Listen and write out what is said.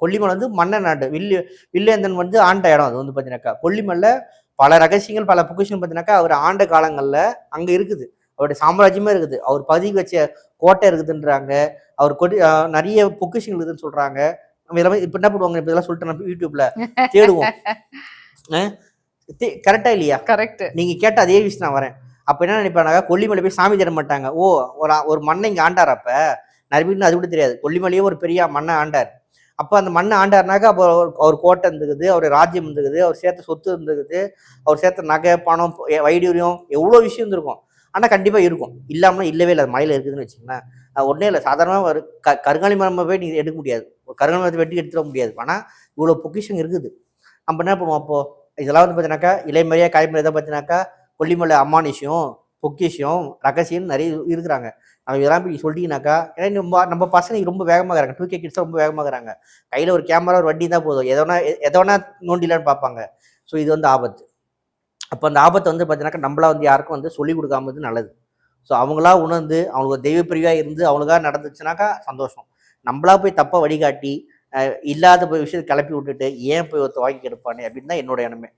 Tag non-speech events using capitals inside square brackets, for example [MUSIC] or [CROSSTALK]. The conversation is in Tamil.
கொல்லிமலை வந்து மன்ன நாடு வில்லு வில்லேந்தன் வந்து ஆண்ட இடம் அது வந்து பார்த்தீங்கன்னாக்கா கொல்லிமலை பல ரகசியங்கள் பல பொக்கிஷங்கள் பார்த்தீங்கன்னாக்கா அவர் ஆண்ட காலங்களில் அங்கே இருக்குது. அவருடைய சாம்ராஜ்யமே இருக்குது. அவர் பதவி வச்ச கோட்டை இருக்குதுன்றாங்க. அவர் கொடி நிறைய பொக்கிஷங்கள் இருக்குதுன்னு சொல்றாங்க. நம்ம இப்போ என்ன பண்ணுவாங்க? இப்போ இதெல்லாம் சொல்லிட்டு நம்ம யூடியூப்ல தேடுவோம். [LAUGHS] கரெக்டா இல்லையா? கரெக்ட். நீங்க கேட்ட அதே விஷயம் நான் வரேன். அப்ப என்ன நினைப்பாங்க கொல்லிமலை போய் சாமி தர மாட்டாங்க. ஓ ஒரு ஒரு மண்ணை இங்க ஆண்டார் அப்ப. நிறைய பேருக்கு அது கூட தெரியாது. கொல்லிமலையே ஒரு பெரிய மண்ணை ஆண்டார். அப்போ அந்த மண்ணை ஆண்டாருனாக்கா அப்போ அவர் அவர் கோட்டை இருந்துக்குது அவர் ராஜ்யம் இருந்துக்குது அவர் சேர்த்த சொத்து இருந்துக்குது அவர் சேர்த்த நகை பணம் வைடூரியம் எவ்வளோ விஷயம் இருந்திருக்கும். ஆனால் கண்டிப்பாக இருக்கும். இல்லாமல் இல்லவே இல்லை அது இருக்குதுன்னு வச்சுக்கோங்களேன். அது ஒன்றே இல்லை சாதாரணமாக ஒரு க கருங்காலி மரம் போய் நீங்கள் எடுக்க முடியாது. கருங்காலி மரத்தை வெட்டி எடுத்துட முடியாது. ஆனால் இவ்வளோ பொக்கிஷம் இருக்குது. நம்ம என்ன பண்ணுவோம் அப்போது இதெல்லாம் வந்து பார்த்தீங்கன்னாக்கா இலைமறையாக காய்மறை எதை பார்த்தீங்கன்னாக்கா கொல்லிமலை அம்மானிஷியம் பொக்கிஷம் ரகசியம் நிறைய இருக்கிறாங்க. நம்ம இதெல்லாம் போய் சொல்லிட்டீங்கன்னாக்கா ஏன்னா நம்ம நம்ம பசங்க ரொம்ப வேகமாக இருக்காங்க டூ கே கிட்ஸ் ரொம்ப வேகமாக இருக்கிறாங்க. கையில் ஒரு கேமரா ஒரு வண்டி தான் போதும். எதோனா எதோனா நோண்டிலான்னு பார்ப்பாங்க. ஸோ இது வந்து ஆபத்து. அப்போ அந்த ஆபத்தை வந்து பார்த்தீங்கன்னாக்கா நம்மளா வந்து யாருக்கும் வந்து சொல்லிக் கொடுக்காமது நல்லது. ஸோ அவங்களா உணர்ந்து அவங்களுக்கு தெய்வ பிரிவாக இருந்து அவங்களுக்காக நடந்துச்சுனாக்கா சந்தோஷம். நம்மளா போய் தப்பாக வழிகாட்டி இல்லாத போய் விஷயத்தை கிளப்பி விட்டுட்டு ஏன் போய் ஒருத்த வாங்கி கெடுப்பானே அப்படின்னு தான் என்னோட எண்ணமே.